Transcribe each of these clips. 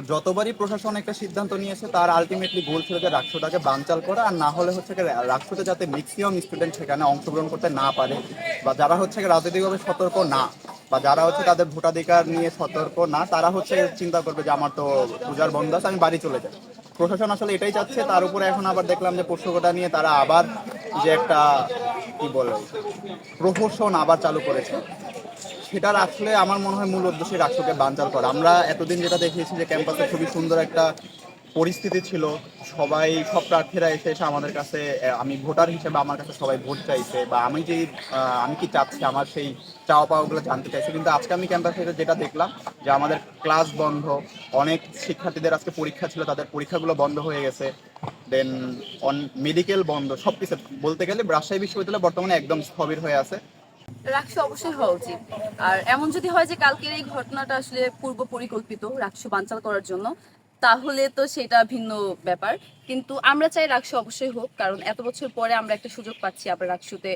তো যতবারই প্রশাসন একটা সিদ্ধান্ত নিয়েছে, তার আলটিমেটলি গোল ছিল যে রাষ্ট্রটাকে বানচাল করা, আর না হলে হচ্ছে রাষ্ট্রতে যাতে ম্যাক্সিমাম স্টুডেন্ট সেখানে অংশগ্রহণ করতে না পারে, বা যারা হচ্ছে রাজনৈতিকভাবে সতর্ক না, বা যারা হচ্ছে তাদের ভোটাধিকার নিয়ে সতর্ক না, তারা হচ্ছে চিন্তা করবে যে আমার তো পূজার বন্ধ আছে, আমি বাড়ি চলে যাই। প্রশাসন আসলে এটাই চাচ্ছে, তার উপরে এখন আবার দেখলাম যে পোষ্যকোটা নিয়ে তারা আবার যে একটা, কি বলে, প্রহসন আবার চালু করেছে। সেটার আসলে আমার মনে হয় মূল উদ্দেশ্যে রাষ্ট্রকে বানচাল করা। আমরা এতদিন যেটা দেখিয়েছি যে ক্যাম্পাসে খুবই সুন্দর একটা পরিস্থিতি ছিল। সবাই, সব প্রার্থীরা এসে এসে আমাদের কাছে আমি ভোটার হিসেবে আমার কাছে সবাই ভোট চাইছে বা আমি যে আমি কি চাচ্ছি, আমার সেই চাওয়া পাওয়াগুলো জানতে চাইছে। কিন্তু আজকে আমি ক্যাম্পাসে যেটা দেখলাম যে আমাদের ক্লাস বন্ধ, অনেক শিক্ষার্থীদের আজকে পরীক্ষা ছিল, তাদের পরীক্ষাগুলো বন্ধ হয়ে গেছে। দেন অন, মেডিকেল বন্ধ সব কিছু বলতে গেলে রাজশাহী বিশ্ববিদ্যালয় বর্তমানে একদম স্থবির হয়ে আছে। রাকসু অবশ্যই হওয়া উচিত। আর এমন যদি হয় যে কালকের এই ঘটনাটা আসলে পূর্ব পরিকল্পিত রাকসু বানচাল করার জন্য, তাহলে তো সেটা ভিন্ন ব্যাপার। কিন্তু আমরা চাই রাকসু অবশ্যই হোক, কারণ এত বছর পরে আমরা একটা সুযোগ পাচ্ছি আবার রাকসুতে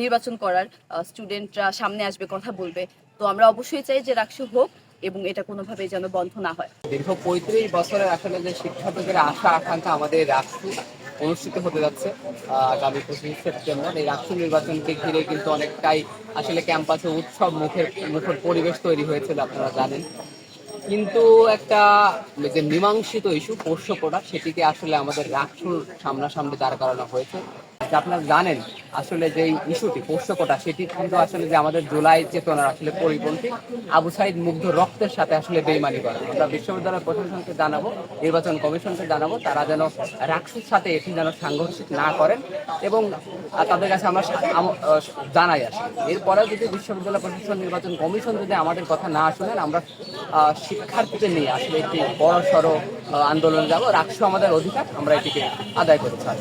নির্বাচন করার স্টুডেন্টরা সামনে আসবে, কথা বলবে। তো আমরা অবশ্যই চাই যে রাকসু হোক এবং এটা কোনোভাবে যেন বন্ধ না হয়। দীর্ঘ পঁয়ত্রিশ বছরের আসলে যে শিক্ষার্থীদের আশা আকাঙ্ক্ষা আমাদের রাষ্ট্র অনুষ্ঠিত হতে যাচ্ছে আগামী পঁচিশ সেপ্টেম্বর। এই রাষ্ট্র নির্বাচনকে ঘিরে কিন্তু অনেকটাই আসলে ক্যাম্পাসে উৎসব মুখের মুখের পরিবেশ তৈরি হয়েছিল, আপনারা জানেন। কিন্তু একটা যে মীমাংসিত ইস্যু পোষ্য প্রোডাক্ট সেটিকে আসলে আমাদের রাষ্ট্র সামনাসামনি দাঁড় করানো হয়েছে। আপনারা জানেন আসলে যে ইস্যুটি, পোষ্য কোটা, সেটি কিন্তু আসলে যে আমাদের জুলাই চেতনার আসলে পরিপন্থী আবু সাইদ মুগ্ধ রক্তের সাথে আসলে বেইমানি করে আমরা বিশ্ববিদ্যালয় প্রশাসনকে জানাব, নির্বাচন কমিশনকে জানাব, তারা যেন রাকসুর সাথে এটি যেন সাংঘর্ষিক না করেন এবং তাদের কাছে আমরা জানাই আসি। এরপরেও যদি বিশ্ববিদ্যালয় প্রশাসন, নির্বাচন কমিশন যদি আমাদের কথা না শুনেন, আমরা শিক্ষার্থীদের নিয়ে আসলে একটি বড় সড়ো আন্দোলন যাব। রাকসু আমাদের অধিকার, আমরা এটিকে আদায় করতে চাই।